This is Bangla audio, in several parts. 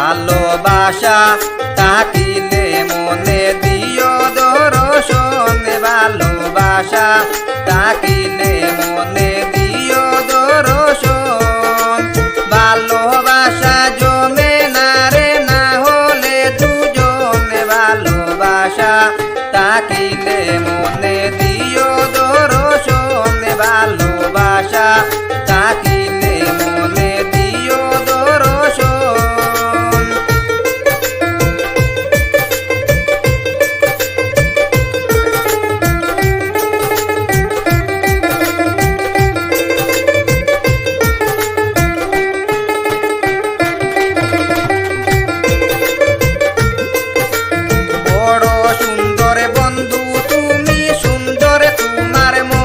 ভালোবাসা থাকিলে মনে দিও দর্শন ভালোবাসা তাকি estaremos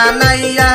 জানাইয়া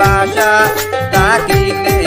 ভালোবাসা ডাকিলে